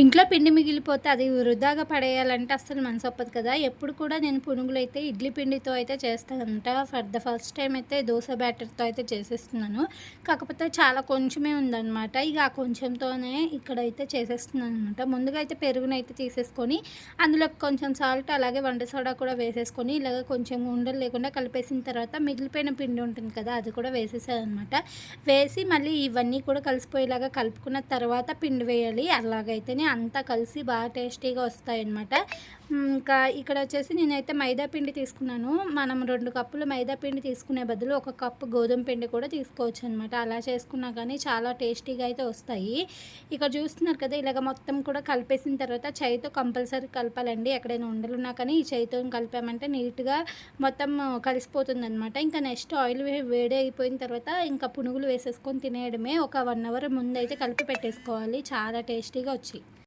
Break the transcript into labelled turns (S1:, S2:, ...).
S1: ఇంట్లో పిండి మిగిలిపోతే అది వృధాగా పడేయాలంటే అసలు మనసు ఒప్పదు కదా. ఎప్పుడు కూడా నేను పునుగులు అయితే ఇడ్లీ పిండితో అయితే చేస్తానంట. ఫర్ ద ఫస్ట్ టైం అయితే దోశ బ్యాటర్తో అయితే చేసేస్తున్నాను. కాకపోతే చాలా కొంచెమే ఉందన్నమాట. ఇక ఆ కొంచెంతోనే ఇక్కడైతే చేసేస్తున్నాను అనమాట ముందుగా అయితే పెరుగునైతే తీసేసుకొని అందులో కొంచెం సాల్ట్ అలాగే వంట సోడా కూడా వేసేసుకొని ఇలాగ కొంచెం ఉండలు లేకుండా కలిపేసిన తర్వాత మిగిలిపోయిన పిండి ఉంటుంది కదా అది కూడా వేసేసాను అనమాట వేసి మళ్ళీ ఇవన్నీ కూడా కలిసిపోయేలాగా కలుపుకున్న తర్వాత పిండి వేయాలి. అలాగైతేనే అంతా కలిసి బాగా టేస్టీగా వస్తాయన్నమాట. ఇంకా ఇక్కడ వచ్చేసి నేనైతే మైదా పిండి తీసుకున్నాను. మనం రెండు కప్పులు మైదా పిండి తీసుకునే బదులు ఒక కప్పు గోధుమ పిండి కూడా తీసుకోవచ్చు అనమాట అలా చేసుకున్నా కానీ చాలా టేస్టీగా అయితే వస్తాయి. ఇక్కడ చూస్తున్నారు కదా ఇలాగ మొత్తం కూడా కలిపేసిన తర్వాత చేయితో కంపల్సరీ కలపాలండి. ఎక్కడైనా ఉండలున్నా కానీ ఈ చేయితో కలిపామంటే నీట్గా మొత్తం కలిసిపోతుంది అనమాట ఇంకా నెక్స్ట్ ఆయిల్ వేడి అయిపోయిన తర్వాత ఇంకా పునుగులు వేసేసుకొని తినేయడమే. ఒక వన్ అవర్ ముందు అయితే కలిపి పెట్టేసుకోవాలి. చాలా టేస్టీగా వచ్చి